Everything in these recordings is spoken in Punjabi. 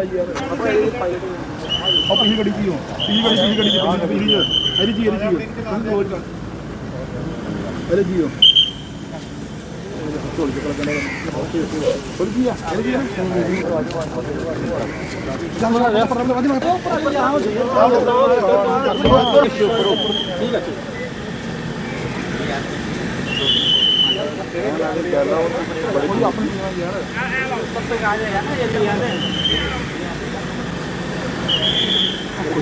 ਆ ਯਾਰ ਆਪਾਂ ਇਹ ਪਾਇਲਟ ਉਹ ਪਿਛਲੀ ਗੱਡੀ ਦੀ ਹੋ ਪਿਛਲੀ ਗੱਡੀ ਪਿਛਲੀ ਗੱਡੀ ਦੀ ਪਿਛਲੀ ਜੀ ਇਹਦੀ ਜੀ ਇਹਦੀ ਜੀ ਇਹਦੀ ਜੀ ਢੋਲ ਕੇ ਲੱਗਣਾ ਢੋਲ ਕੀ ਆ ਇਹਦੀ ਜੀ ਚੱਲ ਰਿਹਾ ਪਰ ਮੈਂ ਵਾਦੀ ਮੈਂ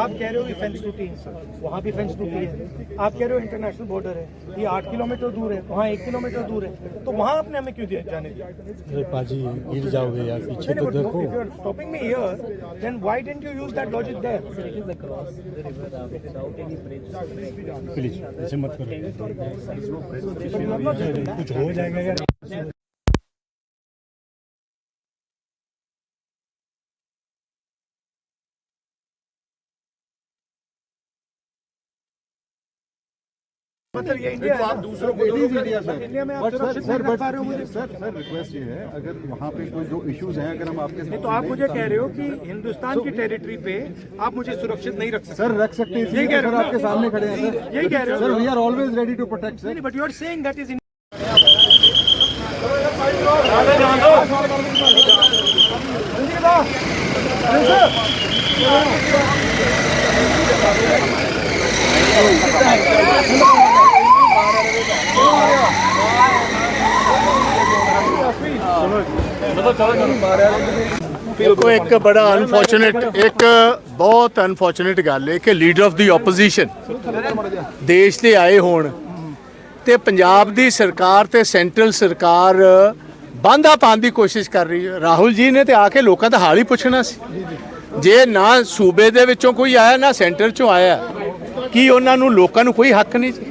आप कह रहे हो कि फेंस टूटी है वहाँ भी फेंस टूटी है. आप कह रहे हो इंटरनेशनल बॉर्डर है. ये आठ किलोमीटर दूर है. वहाँ एक किलोमीटर दूर है. तो वहाँ आपने हमें क्यों दिया जाने दिया? अरे पाजी गिर जाओगे यार पीछे तो देखो. me here, then why didn't you use that logic there? Please ऐसे मत करो. कुछ हो जाएगा यार. मतलब ये इंडिया तो आप दूसरों को दोनों का इंडिया में आप बट सर सर हो सर सर रिक्वेस्ट ये है अगर वहाँ पे कोई जो इश्यूज़ हैं अगर हम आपके नहीं तो आप मुझे कह रहे हो कि हिंदुस्तान की टेरिटरी पे आप मुझे सुरक्षित नहीं रख सकते। सर रख सकते हैं यही कह रहे हो आपके सामने खड़े हैं सर यही कह रहे हो। Sir we are always ready to protect sir but you are saying that is ਦੇਖੋ, ਇੱਕ ਬੜਾ ਅਨਫੋਰਚੂਨੇਟ ਇੱਕ ਬਹੁਤ ਅਨਫੋਰਚੂਨੇਟ ਗੱਲ ਹੈ ਕਿ ਲੀਡਰ ਆਫ ਦੀ ਆਪੋਜੀਸ਼ਨ ਦੇਸ਼ ਦੇ ਆਏ ਹੋਣ ਤੇ ਪੰਜਾਬ ਦੀ ਸਰਕਾਰ ਤੇ ਸੈਂਟਰਲ ਸਰਕਾਰ ਬਾਂਧਾ ਪਾਉਣ ਦੀ ਕੋਸ਼ਿਸ਼ ਕਰ ਰਹੀ ਹੈ। ਰਾਹੁਲ ਜੀ ਨੇ ਤੇ ਆ ਕੇ ਲੋਕਾਂ ਦਾ ਹਾਲ ਹੀ ਪੁੱਛਣਾ ਸੀ। ਜੇ ਨਾ ਸੂਬੇ ਦੇ ਵਿੱਚੋਂ ਕੋਈ ਆਇਆ, ਨਾ ਸੈਂਟਰ ਚੋਂ ਆਇਆ, ਕੀ ਉਹਨਾਂ ਨੂੰ ਲੋਕਾਂ ਨੂੰ ਕੋਈ ਹੱਕ ਨਹੀਂ ਸੀ?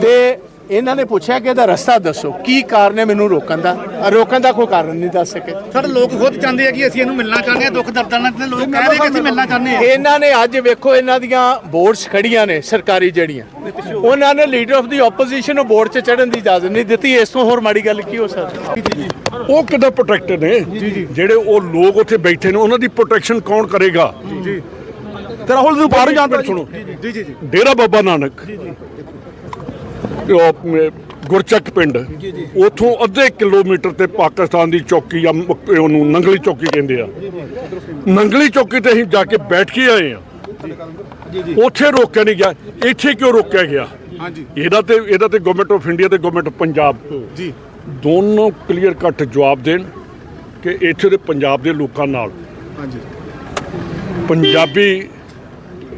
ਤੇ ਇਹਨਾਂ ਨੇ ਪੁੱਛਿਆ ਕਿ ਇਹਦਾ ਰਸਤਾ ਦੱਸੋ ਕੀ ਕਾਰਨ ਹੈ ਮੈਨੂੰ ਰੋਕਣ ਦਾ? ਰੋਕਣ ਦਾ ਕੋਈ ਕਾਰਨ ਨਹੀਂ ਦੱਸ ਸਕੇ। ਸਰ ਲੋਕ ਖੁਦ ਚਾਹੁੰਦੇ ਆ ਕਿ ਅਸੀਂ ਇਹਨੂੰ ਮਿਲਣਾ ਚਾਹੁੰਦੇ ਆ ਦੁੱਖ ਦਰਦਾਂ ਨਾਲ ਤੇ ਲੋਕ ਕਹਿ ਰਹੇ ਕਿ ਅਸੀਂ ਮਿਲਣਾ ਚਾਹੁੰਦੇ ਆ। ਇਹਨਾਂ ਨੇ ਅੱਜ ਵੇਖੋ ਇਹਨਾਂ ਦੀਆਂ ਬੋਰਡਸ ਖੜੀਆਂ ਨੇ ਸਰਕਾਰੀ ਜਿਹੜੀਆਂ। ਉਹਨਾਂ ਨੇ ਲੀਡਰ ਆਫ ਦੀ ਆਪੋਜੀਸ਼ਨ ਨੂੰ ਬੋਰਡ 'ਚ ਚੜਨ ਦੀ ਇਜਾਜ਼ਤ ਨਹੀਂ ਦਿੱਤੀ। ਇਸ ਤੋਂ ਹੋਰ ਮਾੜੀ ਗੱਲ ਕੀ ਹੋ ਸਕਦੀ? ਉਹ ਕਿੱਦਾਂ ਪ੍ਰੋਟੈਕਟਡ ਨੇ? ਜਿਹੜੇ ਉਹ ਲੋਕ ਉੱਥੇ ਬੈਠੇ ਨੇ ਉਹਨਾਂ ਦੀ ਪ੍ਰੋਟੈਕਸ਼ਨ ਕੌਣ ਕਰੇਗਾ? ਤੇ ਰਾਹੁਲ ਨੂੰ ਬਾਹਰ ਜਾਣ ਮਿੰਟ ਸੁਣੋ। ਜੀ ਜੀ ਡੇਰਾ ਬਾਬਾ ਨਾਨਕ। ਉਹ ਅਮ, ਗੁਰਚੱਕ ਪਿੰਡ। ਉਥੋਂ ਅੱਧੇ ਕਿਲੋਮੀਟਰ ਤੇ ਪਾਕਿਸਤਾਨ ਦੀ ਚੌਕੀ ਆ ਉਹਨੂੰ ਨੰਗਲੀ ਚੌਕੀ ਕਹਿੰਦੇ ਆ। ਨੰਗਲੀ ਚੌਕੀ ਤੇ ਅਸੀਂ ਜਾ ਕੇ ਬੈਠ ਕੇ ਆਏ ਆ। ਉੱਥੇ ਰੋਕਿਆ ਨਹੀਂ ਗਿਆ। ਇੱਥੇ ਕਿਉਂ ਰੋਕਿਆ ਗਿਆ? ਹਾਂਜੀ। ਇਹਦਾ ਤੇ ਇਹਦਾ ਤੇ ਗਵਰਨਮੈਂਟ ਆਫ ਇੰਡੀਆ ਤੇ ਗਵਰਨਮੈਂਟ ਪੰਜਾਬ। ਜੀ। ਦੋਨੋਂ ਕਲੀਅਰ ਕੱਟ ਜਵਾਬ ਦੇਣ ਕਿ ਇੱਥੇ ਦੇ ਪੰਜਾਬ ਦੇ ਲੋਕਾਂ ਨਾਲ। ਹਾਂਜੀ। ਪੰਜਾਬੀ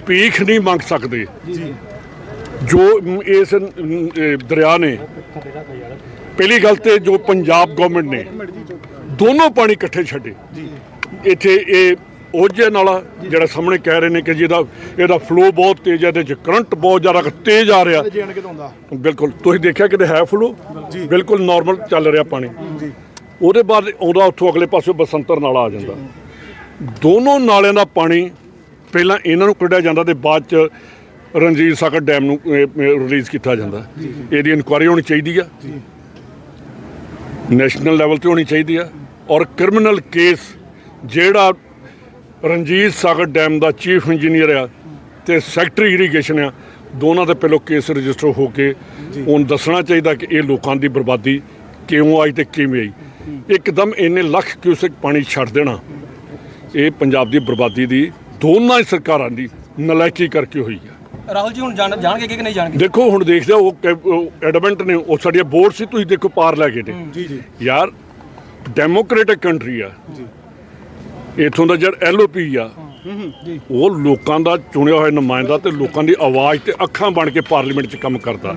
ਭੀਖ ਨਹੀਂ ਮੰਗ ਸਕਦੇ। ਜੀ। ਜੋ ਇਸ ਦਰਿਆ ਨੇ ਪਹਿਲੀ ਗੱਲ ਤੇ ਜੋ ਪੰਜਾਬ ਗਵਰਨਮੈਂਟ ਨੇ ਦੋਨੋਂ ਪਾਣੀ ਇਕੱਠੇ ਛੱਡੇ। ਇੱਥੇ ਇਹ ਉਹਜੇ ਨਾਲਾ ਜਿਹੜਾ ਸਾਹਮਣੇ ਕਹਿ ਰਹੇ ਨੇ ਕਿ ਜਿਹਦਾ ਇਹਦਾ ਫਲੋ ਬਹੁਤ ਤੇਜ਼ ਹੈ ਇਹਦੇ ਚ ਕਰੰਟ ਬਹੁਤ ਜ਼ਿਆਦਾ ਤੇਜ਼ ਆ ਰਿਹਾ। ਬਿਲਕੁਲ ਤੁਸੀਂ ਦੇਖਿਆ ਕਿਤੇ ਹੈ ਫਲੋ ਬਿਲਕੁਲ ਨਾਰਮਲ ਚੱਲ ਰਿਹਾ ਪਾਣੀ। ਉਹਦੇ ਬਾਅਦ ਆਉਂਦਾ ਉੱਥੋਂ ਅਗਲੇ ਪਾਸੇ ਬਸੰਤਰ ਨਾਲਾ ਆ ਜਾਂਦਾ। ਦੋਨੋਂ ਨਾਲਿਆਂ ਦਾ ਪਾਣੀ ਪਹਿਲਾਂ ਇਹਨਾਂ ਨੂੰ ਕੱਢਿਆ ਜਾਂਦਾ ਤੇ ਬਾਅਦ ਚ ਰਣਜੀਤ ਸਾਗਰ ਡੈਮ ਨੂੰ ਰਿਲੀਜ਼ ਕੀਤਾ ਜਾਂਦਾ। ਇਹਦੀ ਇਨਕੁਆਇਰੀ ਹੋਣੀ ਚਾਹੀਦੀ ਆ। ਨੈਸ਼ਨਲ ਲੈਵਲ ਤੇ ਹੋਣੀ ਚਾਹੀਦੀ ਆ। ਔਰ ਕ੍ਰਿਮੀਨਲ ਕੇਸ ਜਿਹੜਾ ਰਣਜੀਤ ਸਾਗਰ ਡੈਮ ਦਾ ਚੀਫ ਇੰਜੀਨੀਅਰ ਆ ਤੇ ਸੈਕਟਰੀ ਇਰੀਗੇਸ਼ਨ ਆ ਦੋਨਾਂ ਦੇ ਪਹਿਲੋਂ ਕੇਸ ਰਜਿਸਟਰ ਹੋ ਕੇ ਉਹਨੂੰ ਦੱਸਣਾ ਚਾਹੀਦਾ ਕਿ ਇਹ ਲੋਕਾਂ ਦੀ ਬਰਬਾਦੀ ਕਿਉਂ ਆਈ ਤੇ ਕਿਵੇਂ ਆਈ। ਇੱਕਦਮ ਇੰਨੇ ਲੱਖ ਕਿਊਸੈਕ ਪਾਣੀ ਛੱਡ ਦੇਣਾ। ਇਹ ਪੰਜਾਬ ਦੀ ਬਰਬਾਦੀ ਦੀ ਦੋਨਾਂ ਹੀ ਸਰਕਾਰਾਂ ਦੀ ਨਲਾਇਕੀ ਕਰਕੇ ਹੋਈ ਆ। ਰਾਹੁਲ ਜੀ ਹੁਣ ਜਾਣ ਜਾਣਗੇ ਕਿ ਨਹੀਂ ਜਾਣਗੇ? ਦੇਖੋ ਹੁਣ ਦੇਖਦੇ ਉਹ ਐਡਮੈਂਟ ਨੇ ਉਹ ਸਾਡੀਆਂ ਬੋਰਡ ਸੀ ਤੁਸੀਂ ਦੇਖੋ ਪਾਰ ਲੈ ਗਏ ਨੇ। ਜੀ ਜੀ। ਯਾਰ ਡੈਮੋਕ੍ਰੈਟਿਕ ਕੰਟਰੀ ਆ। ਜੀ। ਇਥੋਂ ਦਾ ਜਿਹੜਾ ਐਲਓਪੀ ਆ ਉਹ ਲੋਕਾਂ ਦਾ ਚੁਣਿਆ ਹੋਇਆ ਨੁਮਾਇੰਦਾ ਤੇ ਲੋਕਾਂ ਦੀ ਆਵਾਜ਼ ਤੇ ਅੱਖਾਂ ਬਣ ਕੇ ਪਾਰਲੀਮੈਂਟ 'ਚ ਕੰਮ ਕਰਦਾ।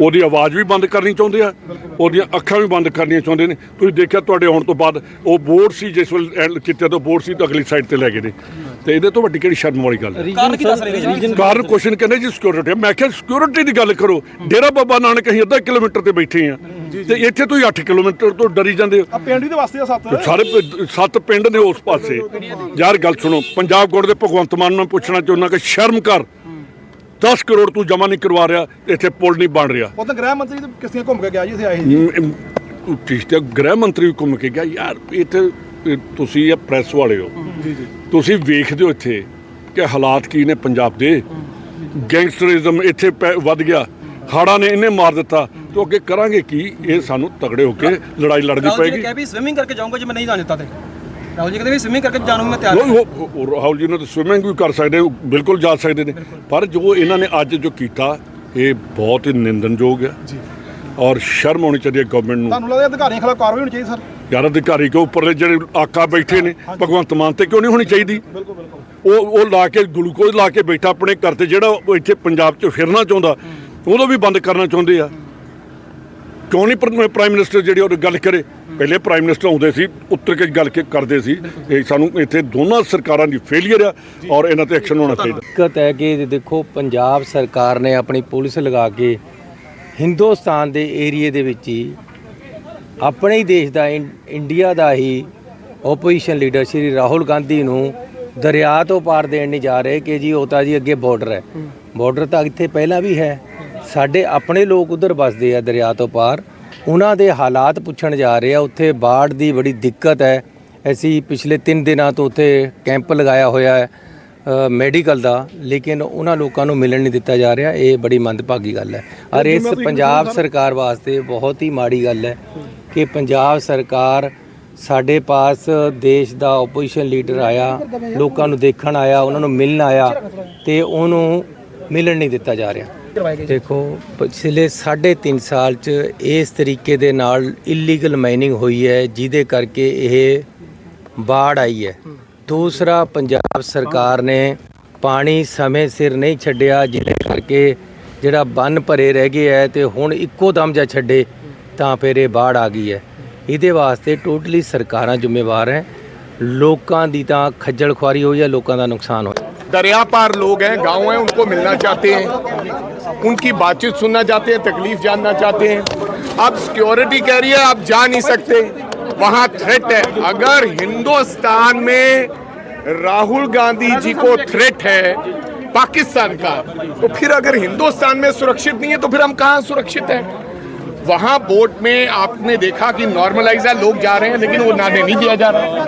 ਉਹਦੀ ਆਵਾਜ਼ ਵੀ ਬੰਦ ਕਰਨੀ ਚਾਹੁੰਦੇ ਆ ਉਹਦੀਆਂ ਅੱਖਾਂ ਵੀ ਬੰਦ ਕਰਨੀਆਂ ਚਾਹੁੰਦੇ ਨੇ। ਤੁਸੀਂ ਦੇਖਿਆ ਤੁਹਾਡੇ ਆਉਣ ਤੋਂ ਬਾਅਦ ਉਹ ਬੋਰਡ ਸੀ ਜਿਸ ਵੇਲੇ ਕੀਤੇ ਤੋਂ ਬੋਰਡ ਸੀ ਤਾਂ ਅਗਲੀ ਸਾਈਡ ਤੇ ਲੈ ਗਏ ਨੇ। ਤੇ ਇਹਦੇ ਤੋਂ ਵੱਡੀ ਕਿਹੜੀ ਸ਼ਰਮ ਵਾਲੀ ਗੱਲ ਹੈ? ਕਾਰਨ ਕੀ ਦੱਸ ਰਹੇ ਰੀਜਨ ਕਾਰਨ ਕੁਐਸਚਨ ਕਹਿੰਦੇ ਜੀ ਸਿਕਿਉਰਿਟੀ ਮੈਂ ਕਿਹਾ ਸਿਕਿਉਰਿਟੀ ਦੀ ਗੱਲ ਕਰੋ। ਡੇਰਾ ਬਾਬਾ ਨਾਨਕ ਅਸੀਂ ਅੱਧਾ ਕਿਲੋਮੀਟਰ ਤੇ ਬੈਠੇ ਆ ਤੇ ਇੱਥੇ ਤੁਸੀਂ 8 ਕਿਲੋਮੀਟਰ ਤੋਂ ਡਰੀ ਜਾਂਦੇ ਹੋ। ਆ ਪਿੰਡ ਵੀ ਤੇ ਵਸਦੇ ਆ ਸੱਤ। ਤੇ ਸਾਰੇ ਸੱਤ ਪਿੰਡ ਨੇ ਉਸ ਪਾਸੇ। ਯਾਰ ਗੱਲ ਸੁਣੋ ਪੰਜਾਬ ਗੋੜ ਦੇ ਭਗਵੰਤ ਮਾਨ ਨੂੰ ਪੁੱਛਣਾ ਚਾਹੁੰਦਾ ਕਿ ਸ਼ਰਮ ਕਰ। 10 ਕਰੋੜ ਤੂੰ ਜਮਾ ਨਹੀਂ ਕਰਵਾ ਰਿਹਾ ਤੇ ਇੱਥੇ ਪੁਲ ਨਹੀਂ ਬਣ ਰਿਹਾ। ਉਹ ਤਾਂ ਗ੍ਰਹਿ ਮੰਤਰੀ ਤੇ ਕਿਸ ਦੀਆਂ ਘੁੰਮ ਕੇ ਗਿਆ ਜੀ ਇੱਥੇ ਆਏ ਸੀ। ਚੀਜ਼ ਤੇ ਗ੍ਰਹਿ ਮੰਤਰੀ ਵੀ ਘੁੰਮ ਕੇ ਗਿਆ। ਯਾਰ ਇੱਥੇ ਤੁਸੀਂ ਇਹ ਪ੍ਰੈਸ ਵਾਲੇ ਹੋ। ਜੀ ਜੀ। ਤੁਸੀਂ ਵੇਖਦੇ ਹੋ ਇੱਥੇ ਕਿ ਹਾਲਾਤ ਕੀ ਨੇ ਪੰਜਾਬ ਦੇ? ਗੈਂਗਸਟਰਿਜ਼ਮ ਇੱਥੇ ਵੱਧ ਗਿਆ। ਹਾੜਾ ਨੇ ਇਹਨੇ ਮਾਰ ਦਿੱਤਾ। ਤੇ ਅੱਗੇ ਕਰਾਂਗੇ ਕੀ? ਇਹ ਸਾਨੂੰ ਤਗੜੇ ਹੋ ਕੇ ਲੜਾਈ ਲੜਨੀ ਜੀ ਪਏਗੀ। ਕਿਹਾ ਵੀ ਸਵਿਮਿੰਗ ਕਰਕੇ ਜਾਊਂਗਾ ਜੇ ਮੈਂ ਨਹੀਂ ਜਾਣ ਦਿੱਤਾ ਤੇ। ਰਾਹੁਲ ਜੀ ਕਹਿੰਦੇ ਵੀ ਸਵਿਮਿੰਗ ਕਰਕੇ ਜਾਣ ਮੈਂ ਤਿਆਰ ਰਾਹੁਲ ਜੀ ਨੇ ਤਾਂ ਸਵਿਮਿੰਗ ਵੀ ਕਰ ਸਕਦੇ ਬਿਲਕੁਲ ਜਾ ਸਕਦੇ ਨੇ। ਪਰ ਜੋ ਇਹਨਾਂ ਨੇ ਅੱਜ ਜੋ ਕੀਤਾ ਇਹ ਬਹੁਤ ਹੀ। ਨਿੰਦਨਯੋਗ ਹੈ ਔਰ ਸ਼ਰਮ ਆਉਣੀ ਚਾਹੀਦੀ ਹੈ ਗਵਰਨਮੈਂਟ ਨੂੰ। ਤੁਹਾਨੂੰ ਲੱਗਦਾ ਅਧਿਕਾਰੀਆਂ ਖਿਲਾਫ ਕਾਰਵਾਈ ਹੋਣੀ ਚਾਹੀਦੀ ਸਰ? ਯਾਰ ਅਧਿਕਾਰੀ ਕੇ ਉੱਪਰਲੇ ਜਿਹੜੇ ਆਕਾ ਬੈਠੇ ਨੇ ਭਗਵੰਤ ਮਾਨ ਤੇ ਕਿਉਂ ਨਹੀਂ ਹੋਣੀ ਚਾਹੀਦੀ? ਬਿਲਕੁਲ ਬਿਲਕੁਲ। ਉਹ ਉਹ ਲਾ ਕੇ ਗਲੂਕੋਜ਼ ਲਾ ਕੇ ਬੈਠਾ ਆਪਣੇ ਘਰ ਤੇ ਜਿਹੜਾ ਉਹ ਇੱਥੇ ਪੰਜਾਬ 'ਚ ਫਿਰਨਾ ਚਾਹੁੰਦਾ ਉਹਦੋਂ ਵੀ ਬੰਦ ਕਰਨਾ ਚਾਹੁੰਦੇ ਆ। ਕਿਉਂ ਨਹੀਂ ਪ੍ਰ- ਪ੍ਰਾਈਮ ਮਿਨਿਸਟਰ ਜਿਹੜੀ ਉਹ ਗੱਲ ਕਰੇ? ਪਹਿਲੇ ਪ੍ਰਾਈਮ ਮਿਨਿਸਟਰ ਆਉਂਦੇ ਸੀ ਉੱਤਰ ਕੇ ਗੱਲ ਕੇ ਕਰਦੇ ਸੀ। ਇਹ ਸਾਨੂੰ ਇੱਥੇ ਦੋਨਾਂ ਸਰਕਾਰਾਂ ਦੀ ਫੇਲਿਅਰ ਆ ਔਰ ਇਹਨਾਂ ਤੇ ਐਕਸ਼ਨ ਹੋਣਾ ਚਾਹੀਦਾ। ਦਿੱਕਤ ਹੈ ਕਿ ਦੇਖੋ ਪੰਜਾਬ ਸਰਕਾਰ ਨੇ ਆਪਣੀ ਪੁਲਿਸ ਲਗਾ ਕੇ ਹਿੰਦੁਸਤਾਨ ਦੇ ਏਰੀਏ ਦੇ ਵਿੱਚ ਹੀ ਆਪਣੇ ਹੀ ਦੇਸ਼ ਦਾ ਇੰਡੀਆ ਦਾ ਹੀ ਆਪੋਜੀਸ਼ਨ ਲੀਡਰ ਸ਼੍ਰੀ ਰਾਹੁਲ ਗਾਂਧੀ ਨੂੰ ਦਰਿਆ ਤੋਂ ਪਾਰ ਦੇਣ ਨਹੀਂ ਜਾ ਰਹੇ ਕਿ ਜੀ ਉਹ ਤਾਂ ਜੀ ਅੱਗੇ ਬਾਰਡਰ ਹੈ। ਬਾਰਡਰ ਤਾਂ ਇੱਥੇ ਪਹਿਲਾਂ ਵੀ ਹੈ। ਸਾਡੇ ਆਪਣੇ ਲੋਕ ਉਧਰ ਵੱਸਦੇ ਆ ਦਰਿਆ ਤੋਂ ਪਾਰ। ਉਹਨਾਂ ਦੇ ਹਾਲਾਤ ਪੁੱਛਣ ਜਾ ਰਹੇ ਆ। ਉੱਥੇ ਬਾੜ ਦੀ ਬੜੀ ਦਿੱਕਤ ਹੈ। ਅਸੀਂ ਪਿਛਲੇ 3 ਦਿਨਾਂ ਤੋਂ ਉੱਥੇ ਕੈਂਪ ਲਗਾਇਆ ਹੋਇਆ ਹੈ। ਮੈਡੀਕਲ ਦਾ ਲੇਕਿਨ ਉਹਨਾਂ ਲੋਕਾਂ ਨੂੰ ਮਿਲਣ ਨਹੀਂ ਦਿੱਤਾ ਜਾ ਰਿਹਾ। ਇਹ ਬੜੀ ਮੰਦਭਾਗੀ ਗੱਲ ਹੈ। ਔਰ ਇਸ ਪੰਜਾਬ ਸਰਕਾਰ ਵਾਸਤੇ ਬਹੁਤ ਹੀ ਮਾੜੀ ਗੱਲ ਹੈ ਕਿ ਪੰਜਾਬ ਸਰਕਾਰ ਸਾਡੇ ਪਾਸ ਦੇਸ਼ ਦਾ ਆਪੋਜੀਸ਼ਨ ਲੀਡਰ ਆਇਆ ਲੋਕਾਂ ਨੂੰ ਦੇਖਣ ਆਇਆ ਉਹਨਾਂ ਨੂੰ ਮਿਲਣ ਆਇਆ ਤੇ ਉਹਨੂੰ ਮਿਲਣ ਨਹੀਂ ਦਿੱਤਾ ਜਾ ਰਿਹਾ। ਦੇਖੋ ਪਿਛਲੇ 3.5 ਸਾਲ ਚ ਇਸ ਤਰੀਕੇ ਦੇ ਨਾਲ ਇਲੀਗਲ ਮਾਈਨਿੰਗ ਹੋਈ ਹੈ ਜਿਹਦੇ ਕਰਕੇ ਇਹ ਬਾੜ ਆਈ ਹੈ। ਦੂਸਰਾ ਪੰਜਾਬ ਸਰਕਾਰ ਨੇ ਪਾਣੀ ਸਮੇਂ ਸਿਰ ਨਹੀਂ ਛੱਡਿਆ ਜਿਹਦੇ ਕਰਕੇ ਜਿਹੜਾ ਬੰਨ ਭਰੇ ਰਹਿ ਗਏ ਹੈ ਤੇ ਹੁਣ ਇੱਕੋ ਦਮ ਜਾ ਛੱਡੇ ਤਾਂ ਫਿਰ ਇਹ ਬਾੜ ਆ ਗਈ ਹੈ ਇਹਦੇ ਵਾਸਤੇ ਟੋਟਲੀ ਸਰਕਾਰਾਂ ਜ਼ਿੰਮੇਵਾਰ ਹੈ ਲੋਕਾਂ ਦੀ ਤਾਂ ਖੱਜਲ ਖੁਆਰੀ ਹੋਈ ਹੈ ਲੋਕਾਂ ਦਾ ਨੁਕਸਾਨ ਹੋਇਆ दरिया पार लोग हैं गांव हैं उनको मिलना चाहते हैं उनकी बातचीत सुनना चाहते हैं तकलीफ जानना चाहते हैं अब सिक्योरिटी कह रही है आप जा नहीं सकते वहाँ थ्रेट है। अगर हिंदुस्तान में राहुल गांधी जी को थ्रेट है पाकिस्तान का तो फिर अगर हिंदुस्तान में सुरक्षित नहीं है तो फिर हम कहाँ सुरक्षित हैं? वहाँ बोट में आपने देखा कि नॉर्मलाइज है, लोग जा रहे हैं, लेकिन वो नाने नहीं दिया जा रहा